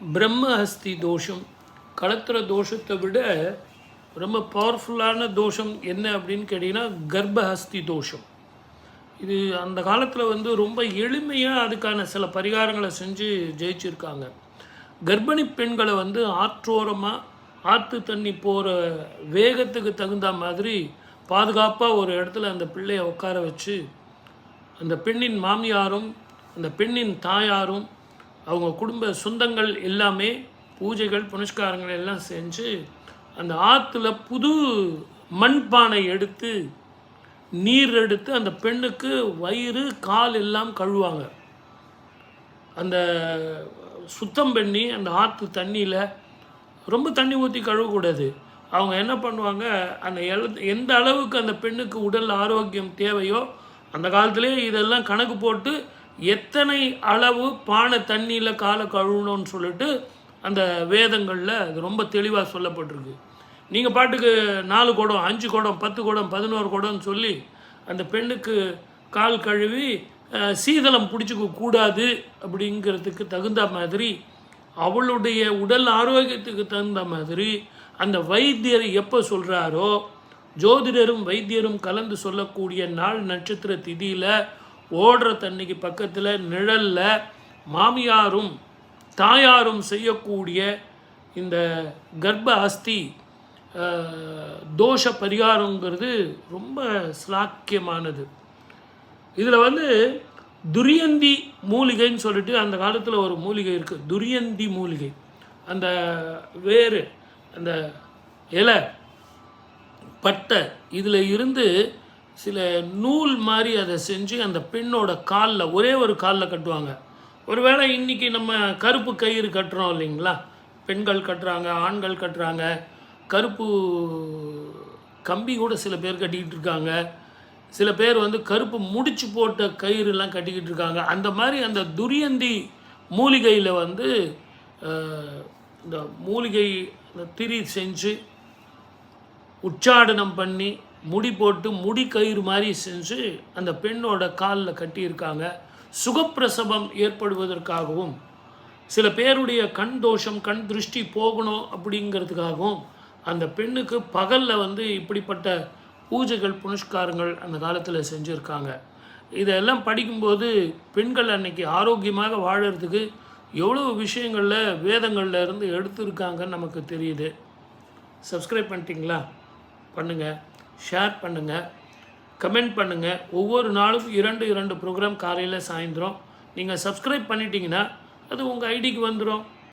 பிரம்மஹஸ்தி தோஷம் கலத்திர தோஷத்தை விட ரொம்ப பவர்ஃபுல்லான தோஷம் என்ன அப்படின்னு கேட்டிங்கன்னா கர்ப்பஹஸ்தி தோஷம். இது அந்த காலத்தில் வந்து ரொம்ப எளிமையாக அதுக்கான சில பரிகாரங்களை செஞ்சு ஜெயிச்சிருக்காங்க. கர்ப்பிணி பெண்களை வந்து ஆற்றோரமாக ஆற்று தண்ணி போகிற வேகத்துக்கு தகுந்த மாதிரி பாதுகாப்பாக ஒரு இடத்துல அந்த பிள்ளையை உட்கார வச்சு அந்த பெண்ணின் மாமியாரும் அந்த பெண்ணின் தாயாரும் அவங்க குடும்ப சொந்தங்கள் எல்லாமே பூஜைகள் புனஸ்காரங்கள் எல்லாம் செஞ்சு அந்த ஆற்றுல புது மண்பானை எடுத்து நீர் எடுத்து அந்த பெண்ணுக்கு வயிறு கால் எல்லாம் கழுவாங்க. அந்த சுத்தம் பண்ணி அந்த ஆற்று தண்ணியில் ரொம்ப தண்ணி ஊற்றி கழுவக்கூடாது. அவங்க என்ன பண்ணுவாங்க அந்த எல் எந்த அளவுக்கு அந்த பெண்ணுக்கு உடல் ஆரோக்கியம் தேவையோ அந்த காலத்திலே இதெல்லாம் கணக்கு போட்டு எத்தனை அளவு பானை தண்ணியில் காலை கழுவணும்னு சொல்லிட்டு அந்த வேதங்களில் அது ரொம்ப தெளிவாக சொல்லப்பட்டிருக்கு. நீங்கள் பாட்டுக்கு நாலு குடம் அஞ்சு குடம் பத்து குடம் பதினோரு குடம்னு சொல்லி அந்த பெண்ணுக்கு கால் கழுவி சீதளம் பிடிச்சிக்க கூடாது அப்படிங்கிறதுக்கு தகுந்த மாதிரி அவளுடைய உடல் ஆரோக்கியத்துக்கு தகுந்த மாதிரி அந்த வைத்தியர் எப்போ சொல்கிறாரோ ஜோதிடரும் வைத்தியரும் கலந்து சொல்லக்கூடிய நாள் நட்சத்திர திதியில் ஓடுற தண்ணிக்கு பக்கத்தில் நிழலில் மாமியாரும் தாயாரும் செய்யக்கூடிய இந்த கர்ப்ப அஸ்தி தோஷ பரிகாரங்கிறது ரொம்ப ஸ்லாக்கியமானது இதில் வந்து துரியந்தி மூலிகைன்னு சொல்லிட்டு அந்த காலத்தில் ஒரு மூலிகை இருக்குது துரியந்தி மூலிகை. அந்த வேறு அந்த இலை பட்டை இதில் இருந்து சில நூல் மாதிரி அதை செஞ்சு அந்த பெண்ணோட காலில் ஒரே ஒரு காலில் கட்டுவாங்க. ஒருவேளை இன்றைக்கி நம்ம கருப்பு கயிறு கட்டுறோம் இல்லைங்களா? பெண்கள் கட்டுறாங்க ஆண்கள் கட்டுறாங்க. கருப்பு கம்பி கூட சில பேர் கட்டிக்கிட்டு இருக்காங்க. சில பேர் வந்து கருப்பு முடிச்சு போட்ட கயிறுலாம் கட்டிக்கிட்டு இருக்காங்க. அந்த மாதிரி அந்த துரியந்தி மூலிகையில் வந்து இந்த மூலிகை திரி செஞ்சு உச்சாடனம் பண்ணி முடி போட்டு முடி கயிறு மாதிரி செஞ்சு அந்த பெண்ணோட காலில் கட்டியிருக்காங்க. சுகப்பிரசவம் ஏற்படுவதற்காகவும் சில பேருடைய கண் தோஷம் கண் திருஷ்டி போகணும் அப்படிங்கிறதுக்காகவும் அந்த பெண்ணுக்கு பகலில் வந்து இப்படிப்பட்ட பூஜைகள் புனஸ்காரங்கள் அந்த காலத்தில் செஞ்சுருக்காங்க. இதெல்லாம் படிக்கும்போது பெண்கள் அன்னைக்கு ஆரோக்கியமாக வாழறதுக்கு எவ்வளோ விஷயங்களில் வேதங்களில் இருந்து எடுத்திருக்காங்கன்னு நமக்கு தெரியுது. சப்ஸ்கிரைப் பண்ணிட்டீங்களா? பண்ணுங்கள் ஷேர் பண்ணுங்கள் கமெண்ட் பண்ணுங்கள் ஒவ்வொரு நாளும் இரண்டு இரண்டு ப்ரோக்ராம் காலையில் சாயந்தரம். நீங்கள் சப்ஸ்கிரைப் பண்ணிட்டீங்கன்னா அது உங்கள் ஐடிக்கு வந்துடும்